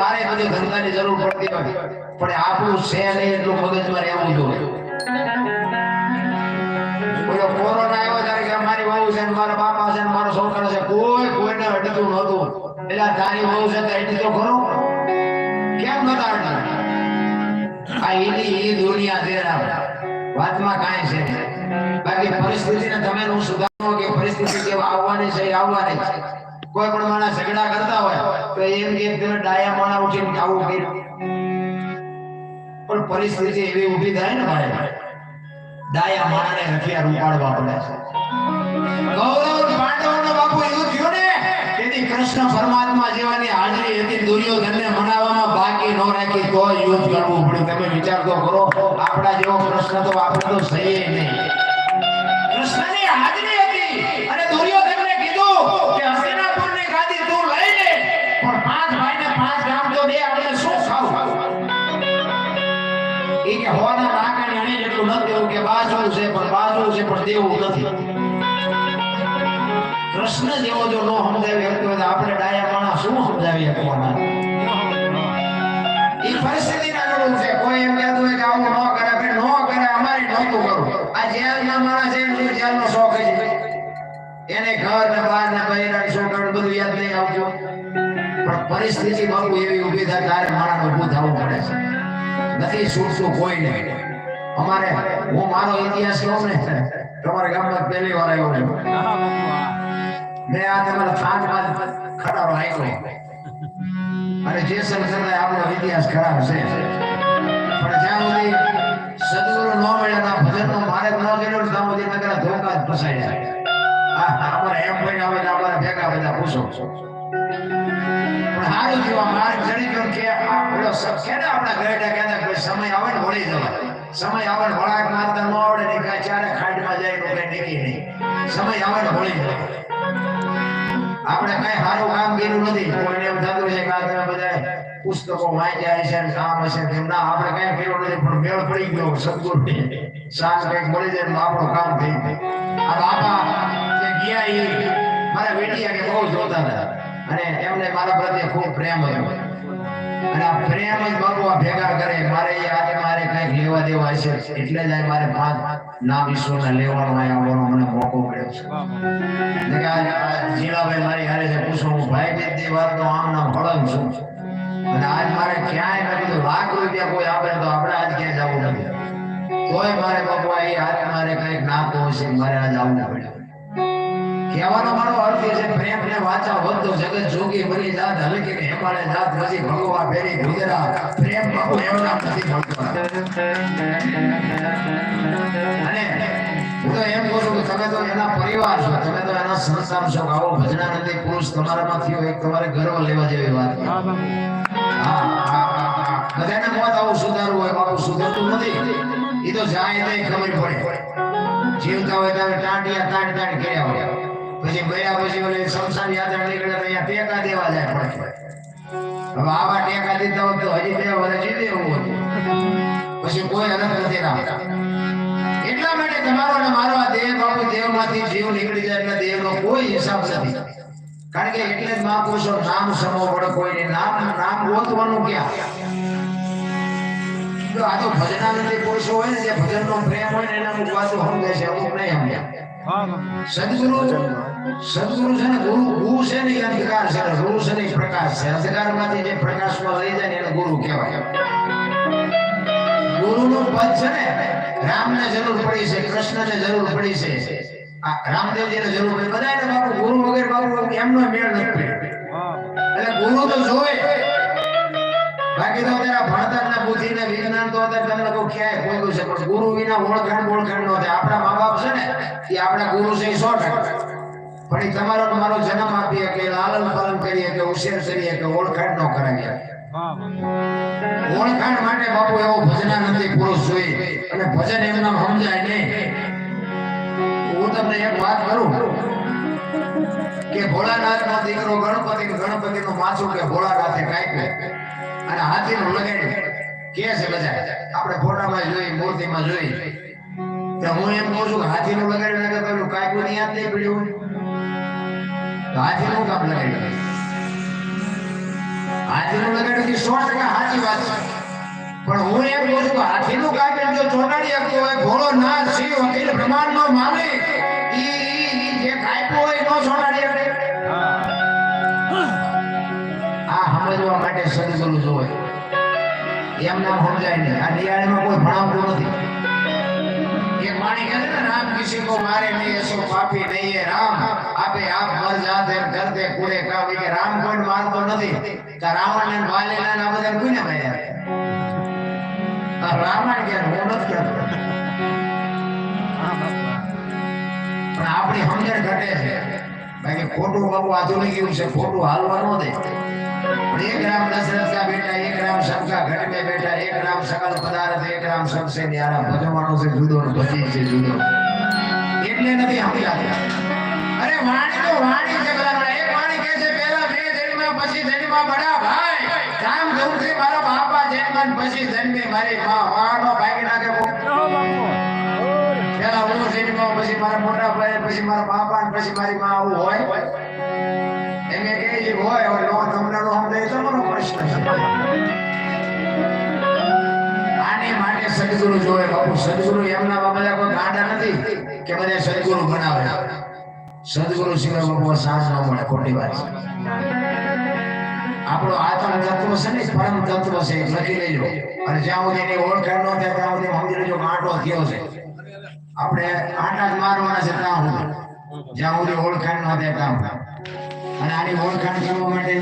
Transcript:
મારે બધી ધંધાની જરૂર પડતી હોય. પણ આપણું છે નહીં એટલું મગજમાં રહેવું જોઈએ. બોલો છે મારા. બાકી પરિસ્થિતિને તમે સુધારો કે પરિસ્થિતિ કેવા આવવાની છે આવવાની છે. કોઈ પણ માણસ ઝઘડા કરતા હોય, તો એમ કે તમે ડાયા માણા ઉઠીને આવું કર્યું. પણ પરિસ્થિતિ એવી ઊભી થાય ને ભાઈ, ડાયા માણાને હથિયાર ઉપાડવા પડે છે. ગૌરવ પાંડવનો બાપુ એવું થયું ને, તેથી કૃષ્ણ પરમાત્મા જેવાની હાજરી હતી, દુર્યોધનને મનાવવામાં બાકી ન રાખી તો યુદ્ધ કરવું પડ્યું. તમે વિચાર તો કરો, આપણા જેવો કૃષ્ણ તો આપણે તો સહી નહીં. કૃષ્ણની હાજરી હતી અને દુર્યોધનને કીધું એ કે હોવાના નાકાને અણી જેટલું ન દેવું કે બાજુ છે, પણ બાજુ છે, પણ દેવું નથી. કૃષ્ણ જેવો જો ન સમજાવી શકતો હોય આપણે ડાયા માણસ શું સમજાવી શકવાના? એ પરિસ્થિતિના અનુરૂપ છે. કોઈ એમ કહેતું હોય કે આવું ન કરે ભાઈ ન કરે, અમારે નહોતું કરવું. આ જેલના માણસ છે એનો જેલનો શોખ છે. એને ઘર ને બાર ને શોખ છોકરા બધું યાદ નહીં આવતું. પણ પરિસ્થિતિ બાપુ એવી ઊભી થાય ત્યારે માણસ ઊભું થવું પડે છે. નથી છૂટતું કોઈ નહીં અમારે, હું મારો ઇતિહાસ કહું ને, તમારા ગામમાં પહેલી વાર આવ્યો ને. મેં આ તમારા થાંચમાં ખટારો આપ્યો અને જે કરતા આપણો ઇતિહાસ ખરાબ છે. પણ જ્યાં સુધી સદગુરુ ન મળ્યા ના, ભજનનો મારે ન કર્યો ને, ત્યાં સુધી નકરા ધોકા જ ફસાઈ જાય અમારે એમ ભાઈ આવે અમારે ભેગા બધા પૂછો. સારું થયું માર્ગ ચડી ગયો કે પેલો કે ને આપણા ગરડા કહેતા કોઈ સમય આવે ને વળી જવાય સમય આવે ને વળાક મારતા ન આવડે ને કાંઈ ચારે ખાડમાં જાય તો કઈ નીકળી નહીં. સમય આવે ને વળી જવાય આપણે કઈ સારું કામ કર્યું નથી. કોઈને એમ થતું છે કે તમે બધા પુસ્તકો વાંચ્યા છે કામ હશે ને ના, આપણે કઈ કર્યું નથી, પણ મેળ પડી ગયો સદગુર સાંજ કંઈક મળી જાય આપણું કામ થઈ ગયું. આ બાપા જે ગયા એ મારા વેટિયા કે બહુ જોતા હતા. અને એમને મારા પ્રત્યે ખૂબ પ્રેમ હતો અને આ પ્રેમ જ આ ભેગા કરે. મારે આજે મારે કંઈક લેવા દેવા હશે. એટલે જ મારે પાંચ નામ ઈશ્વરના લેવાનો આવવાનો મને મોકો મળ્યો છે. જીલાભાઈ મારી હારે છે. પૂછું, હું ભાઈ દી વાત તો આમ નામ હળંગ છું. અને આજ મારે ક્યાંય નથી લાખ રૂપિયા કોઈ આપે તો આપણે આજ ક્યાંય જવું નથી. તોય મારે બાપુ એ હારે મારે કંઈક ના પહોંચે મારે આજ આવવું પડ્યું કહેવાનો મારો અર્થ એ છે પ્રેમ ને વાચા વધતો જગત જોગી બની જાત હલકી ને હેમાળે જાત નથી ભગવા ફેરી ગુજરા. પ્રેમ બાપુ એમના નથી અને હું તો એમ કહું છું કે તમે તો એના પરિવાર છો તમે તો એના સંસાર છો આવો ભજનાનંદી પુરુષ તમારામાં થયો એક તમારે ગર્વ લેવા જેવી વાત. બધાને મોત આવું સુધારવું હોય આવું સુધરતું નથી. એ તો જાય તો ખબર પડે. જીવતા હોય ત્યારે ટાંટિયા તાંટ તાણ કર્યા હોય. પછી ગયા પછી ઓલે સંસાર યાત્રા નીકળે તો અહીંયા ટેકા દેવા જાય પડે. હવે આવા ટેકા દીધા હોત તો હજી બે વર્ષ જીતે એવું હતું. પછી કોઈ અનંત નથી રાખતા એટલા માટે તમારો અને મારો આ દેહ બાપુ દેહમાંથી જીવ નીકળી જાય એટલે દેહનો કોઈ હિસાબ નથી. કારણ કે એટલે જ મહાપુરુષો નામ સમો વડે કોઈ નામ નામ ગોતવાનું ક્યાં? જો આ તો ભજનાનંદી પુરુષો હોય ને જે ભજનનો પ્રેમ હોય ને એના અમુક વાતો સમજે છે અમુક નહીં સમજ્યા સદગુરુ સદગુરુ છે ગુરુ ગુરુ છે ને અંધકાર છે. ગુરુ છે પ્રકાશ છે. ને, એને ગુરુ કહેવાય. ગુરુનું છે ને જરૂર પડી છે, કૃષ્ણને ગુરુ વગર મેળ નથી એટલે ગુરુ તો જોવે. બાકી તો અત્યારે ભણતર ને બુદ્ધિ ને વિજ્ઞાન તો અત્યારે તમને છે, પણ ગુરુ વિના ઓળખાણ ઓળખાણ નો આપણા મા બાપ છે ને આપણા ગુરુ છે સો ટકા. પણ તમારો મારો જન્મ આપીએ કે લાલન પાલન કરીએ કે ઉછેર કરીએ કે ઓળખાણ ન કરાવીએ. ઓળખાણ માટે બાપુ એવો ભજનાનંદી પુરુષ જોઈએ અને ભજન એમના સમજાય નહીં. હું તમને એક વાત કરું. કે ભોળાનાથ નો દીકરો ગણપતિ ગણપતિ નું માથું કે ભોળાનાથે કાપ્યું. અને હાથી નું લગાડ્યું. કે છે બધા? આપણે ફોટામાં જોઈ મૂર્તિમાં જોઈ. તો હું એમ કહું છું કે હાથી નું નકર પેલું કાપ્યું યાદ નહીં પડ્યું. તો હાથી નું કામ લગાડ્યું હાથીનું લગાડ્યું એ સો ટકા સાચી વાત છે. પણ હું એમ કહું છું કે હાથીનું કાપી જો ચોટાડી આપતો હોય, ભોળો ના શિવ, વકીલ, બ્રહ્માંડનો માને ઈ જે કાપ્યું હોય નો ચોટાડી શકે આ સમજવા માટે સદગુરુ જોવે. એમ નામ સમજાય નહીં આ નિયાળીમાં કોઈ ભણાવતું નથી. વાણી કહે ને રામ કિસી કો મારે નહીં એસો પાપી નહીં એ રામ. આપે આપ મર જાત એમ કરતે કુડે કાવી કે રામ કોઈ મારતો નથી. કે રાવણ ને વાલેલા ને આ બધા કોઈને ભાઈ આ રામાયણ કે હું નથી કહેતો પણ આપણી સમજણ ઘટે છે. બાકી ખોટું બાબુ આધુનિક એવું છે ખોટું હાલવા ન દે. એક રામ દશરથ કા બેટા, એક રામ શંકા ઘટ में બેઠા, એક રામ સકલ પદાર્થ, એક રામ સબસે ન્યારા ભજવાનો છે જુદો ને ભજી છે જુદો. એટલે નથી સમજાતું અરે વાણી તો વાણી છે બધા એક વાણી કહે છે, પહેલા બે જન્મ, પછી જન્મ બડા ભાઈ. રામ ગૌથી મારા બાપા જન્મ ને પછી જન્મે મારી માં. વાનો ભાગી નાખે. પહેલા હું જન્મ પછી મારા મોટા ભાઈ પછી મારા બાપા ને, પછી મારી માં આવું હોય. એમ કે છે હોય હવે નો તમને નો સમજાય તમારો પ્રશ્ન આની માટે સદગુરુ જોવે બાપુ. સદગુરુ એમના બધા કોઈ ગાંડા નથી કે બધા સદગુરુ બનાવે સદગુરુ સિવાય બાપુ સાંજ ન મળે, ખોટી વાત આપણો આત્મ તત્વ છે ને, પરમ તત્વ છે લખી લેજો. અને જ્યાં સુધી એની ઓળખાણ ન થાય, ત્યાં સુધી સમજી લેજો કે થયો છે. આપણે આંટા જ મારવાના છે ત્યાં સુધી. જ્યાં સુધી ઓળખાણ ન થાય ત્યાં. અને આની ઓળખાણ કરવા માટે